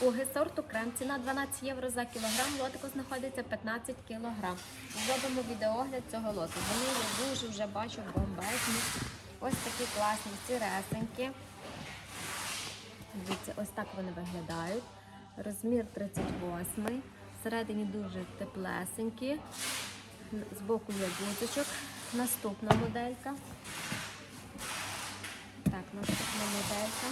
Уги сорту крем. Ціна 12 євро за кілограм. Лотику знаходиться 15 кілограм. Зробимо відеогляд цього лоту. Вони я дуже вже бачу бомбезні. Ось такі класні сіресенькі. Дивіться, ось так вони виглядають. Розмір 38. Всередині дуже теплесенькі. Збоку є гудзичок. Наступна моделька. Так, наступна моделька.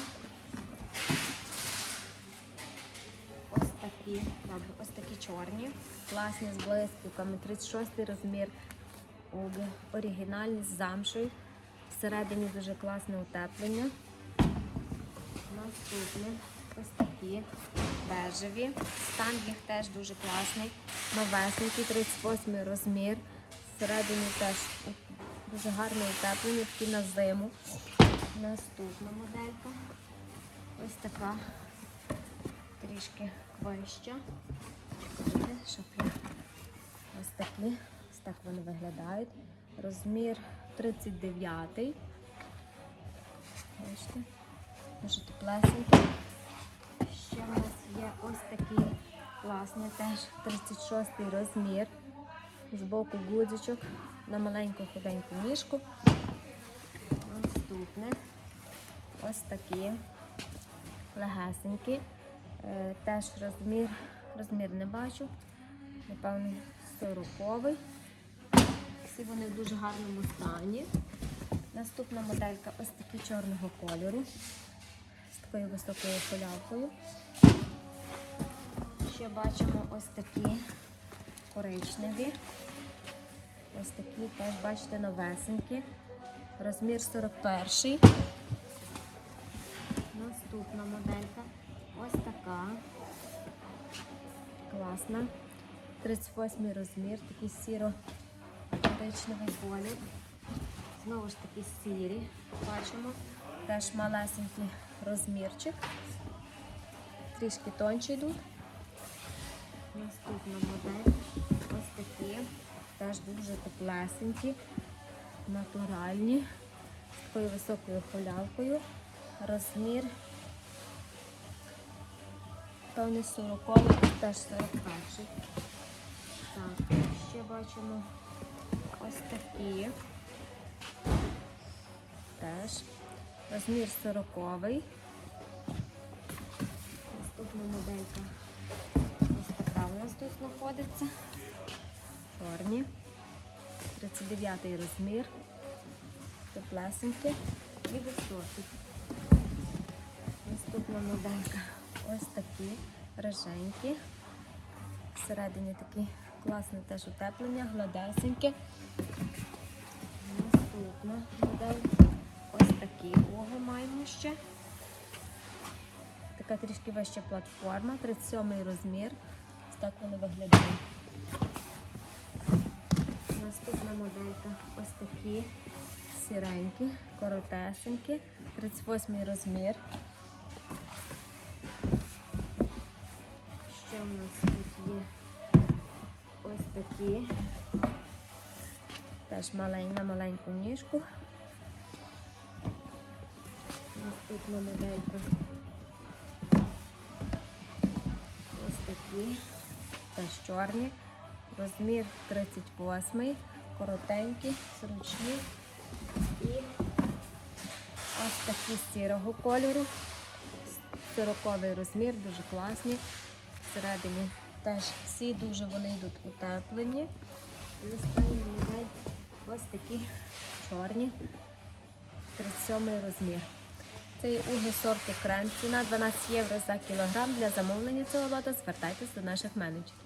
Ось такі, добре, ось такі чорні, класні з блискавками, 36 розмір, оригінальні з замшою. Всередині дуже класне утеплення. Наступне ось такі бежеві. Стан їх теж дуже класний. Новесенький, 38 розмір. Всередині теж дуже гарне утеплення, такі на зиму. Наступна моделька. Ось така трішки вища. Щоб ось такі. Ось так вони виглядають. Розмір 39. Бачите? Дуже теплесенький. Ще в нас є ось такі класні теж 36 розмір. Збоку гудзичок на маленьку худеньку ніжку. Наступне ось такі легесенькі. Е, Теж розмір, розмір не бачу. Напевно, 40 Всі вони в дуже гарному стані. Наступна моделька ось такі чорного кольору з такою високою полявкою. Ще бачимо ось такі коричневі. Ось такі теж, бачите, новесенькі. Розмір 41. Наступна моделька. Ось така. Класна. 38 розмір, такий сіро-коричневий колір. Знову ж таки сірі. Бачимо. Теж малесенький розмірчик. Трішки тонші йдуть. Наступна модель. Ось такі. Теж дуже теплесенькі, натуральні, з такою високою холявкою. Розмір певний 40, теж 41. Так, ще бачимо ось такі. Теж. Розмір 40. Наступна моделька. Ось така у нас тут знаходиться. Чорні. 39 розмір. Теплесенькі і високі. Наступна моделька. Ось такі роженькі. Всередині такі класне теж утеплення, гладесеньке. Наступна модель. Ось такі уги маємо ще. Така трішки вища платформа, 37 розмір. Ось так вони виглядають. Наступна моделька ось такі сіренькі, коротесенькі, 38 розмір. Нас тут є? Ось такі. Теж на маленьку ніжку. Наступна моделька. Ось такі. Теж чорні. Розмір 38, коротенькі, зручні. І ось такі сірого кольору. 40 розмір, дуже класні. Всередині теж всі дуже вони йдуть утеплені. І ось такі чорні, 37 розмір. Це є уги сорту крем. Ціна 12 євро за кілограм. Для замовлення цього лота звертайтесь до наших менеджерів.